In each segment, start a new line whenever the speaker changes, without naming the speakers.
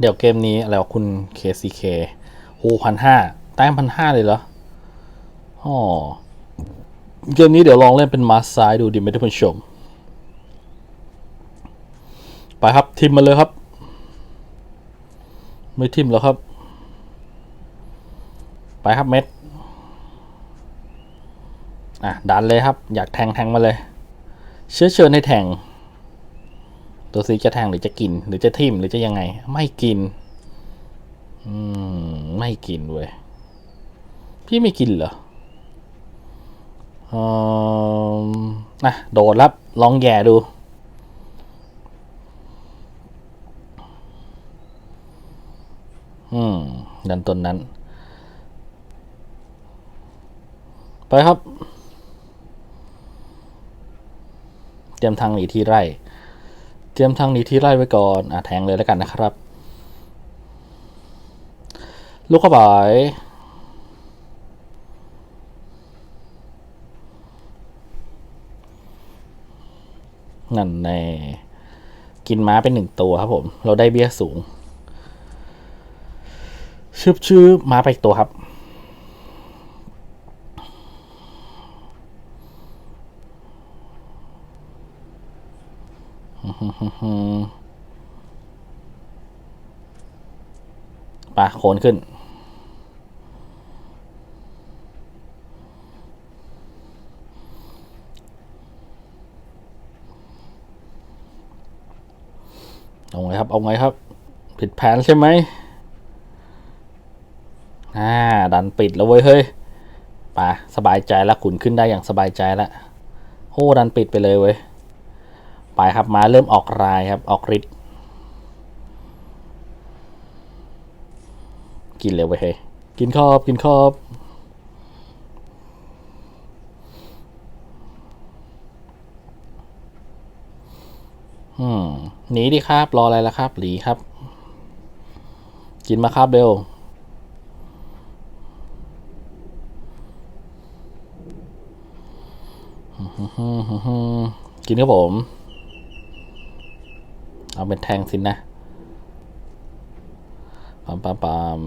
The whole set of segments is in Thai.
เดี๋ยวเกมนี้อะไรวะคุณ KCK โอ้พันห้าแต้มพันห้าเลยเหรออ๋อเกมนี้เดี๋ยวลองเล่นเป็นมาสซ้ายดูดีไหมท่านผู้ชม ไปครับทิมมาเลยครับ ไม่ทิมแล้วครับ ไปครับเม็ด อะดันเลยครับ อยากแทงแทงมาเลย เชื้อเชิญให้แทง ตัวซีจะแทงหรือจะกิน หรือจะทิมหรือจะยังไง ไม่กิน อืม ไม่กินเว้ยพี่ไม่กินเหรออะโดดรับลองแย่ดูอืมดันตนนั้น ไปครับ เตรียมทางหนีที่ไร่ เตรียมทางหนีที่ไร่ไว้ก่อนอะแทงเลยแล้วกันนะครับ ลูกกระบายนั่นแน่กินม้าเป็นหนึ่งตัวครับผม เราได้เบี้ยสูงชืบชืบม้าไปอีกตัวครับ ปะโคนขึ้น เอาไงครับ เอาไงครับ ผิดแผนใช่ไหมอ่า ดันปิดแล้วเว้ยเฮ้ยป่ะสบายใจแล้วขุนขึ้นได้อย่างสบายใจแล้วโอ้ดันปิดไปเลยเว้ย ครับมาเริ่มออกรายครับออกฤทธิ์กินเลยเว้ยเฮ้ยกินครอบกินครอบอืมหนีดิครับรออะไรล่ะครับ หลีครับ กินมาครับเบลกินครับผม เอาเป็นแทงสินนะปั๊มปั๊มปั๊ม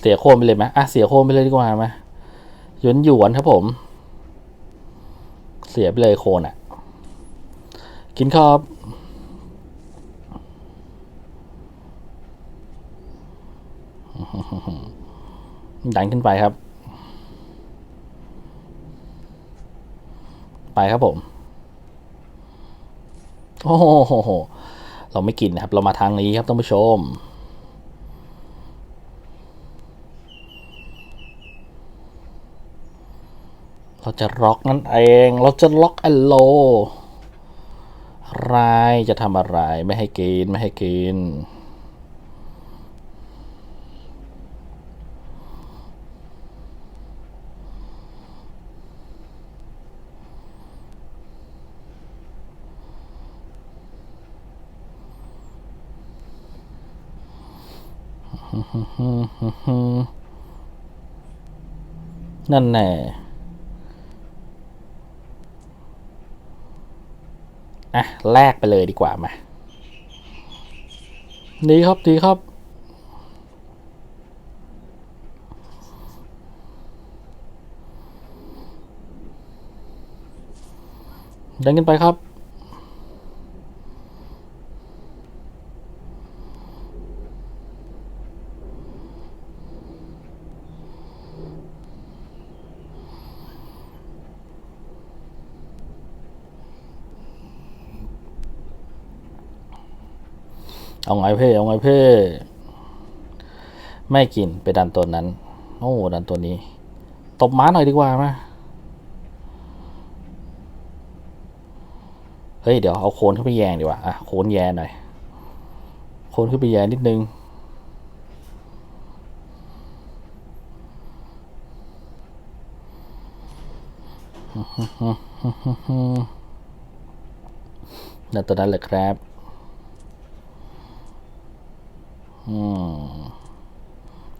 เสียโคนไปเลยไหมอะเสียโคนไปเลยดีกว่าไหมหยวนหยวนครับผม เสียไปเลยโคนอะ กินครับดันขึ้นไปครับ ไปครับผม โอ้โห เราไม่กินนะครับ เรามาทางนี้ครับท่านผู้ชม เราจะล็อกนั่นเอง เราจะล็อกอโลรายจะทำอะไรไม่ให้กินไม่ให้กิน นั่นแน่อะแลกไปเลยดีกว่ามา ดีครับ ดีครับเดินกันไปครับ เอาไงเพ่เอาไงเพ่ไม่กินไปดันตัวนั้น โอ้ดันตัวนี้ ตบม้าหน่อยดีกว่ามาเฮ้ย เดี๋ยวเอาโคนขึ้นไปแยงดีกว่าอะโคนแยงหน่อย โคนขึ้นไปแยงนิดนึงดันตัวนั้นเลยครับ อืม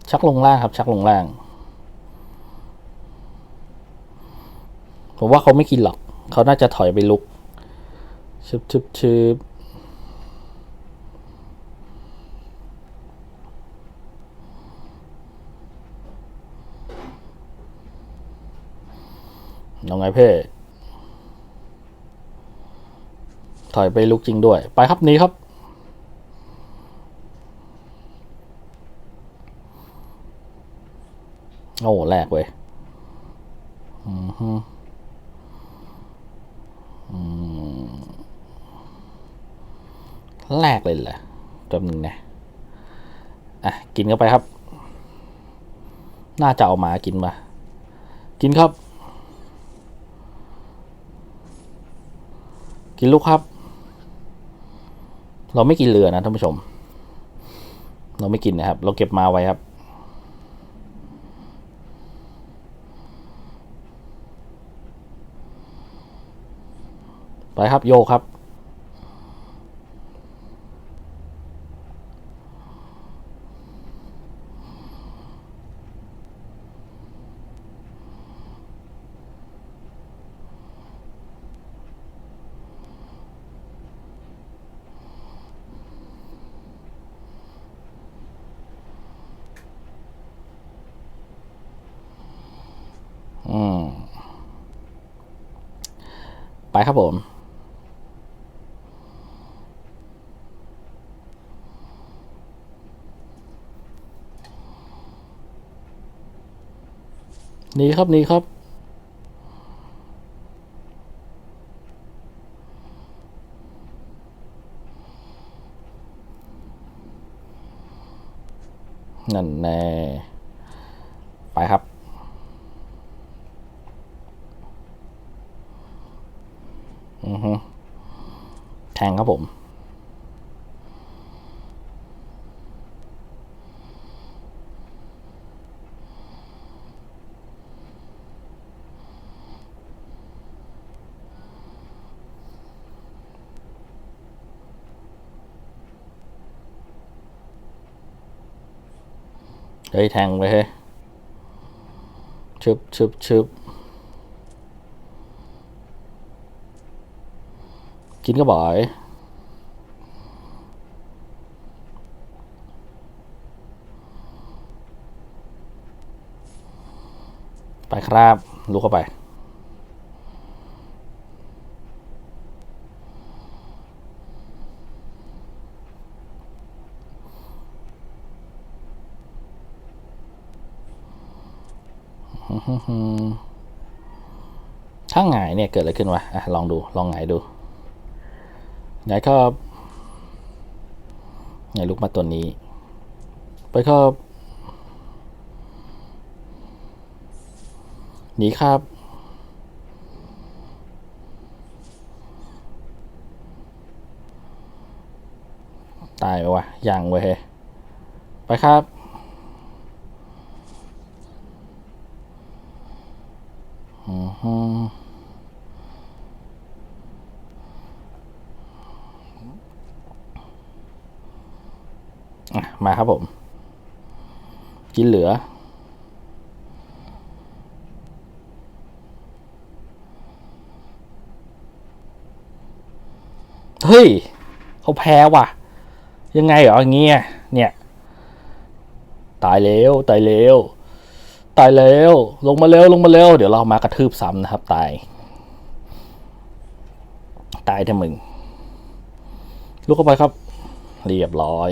ชักลงล่างครับ ชักลงล่าง ผมว่าเขาไม่กินหรอก เขาน่าจะถอยไปลุกชึบชึบชึบยังไงเพ่ถอยไปลุกจริงด้วย ไปครับนี้ครับ โอ้แรกเว้ยอือฮึอืมแรกเลยเหรอจำหนึ่งนะอะ กินเข้าไปครับ น่าจะเอามากินมา กินครับ กินลูกครับ เราไม่กินเรือนะท่านผู้ชม เราไม่กินนะครับ เราเก็บมาไว้ครับ ไปครับโยกครับ อืม ไปครับผม หนี่ครับหนี่ครับนั่นแน่ไปครับ อือฮึแทงครับผม เฮ้ยแทงไปเฮ้ยชึบชึบชึบกินก็บ่อยไปครับลุกเข้าไป ถ้ายเนี่ยเกิดอะไรขึ้นวะอะลองดูลองหงายดูหงายครับหงายลุกมาตัวนี้ ไปครับหนีครับตายไปวะยังเว้ยเฮ้ยไปครับ อือฮึอะ มาครับผม กินเหลือ เฮ้ยเขาแพ้ว่ะ ยังไงเหรออย่างเงี้ยเนี่ย ตายแล้วตายแล้วตายแล้วลงมาเร็วลงมาเร็วเดี๋ยวเรามากระทืบซ้ำนะครับ ตาย ตายเถอะมึงลุกเข้าไปครับ เรียบร้อย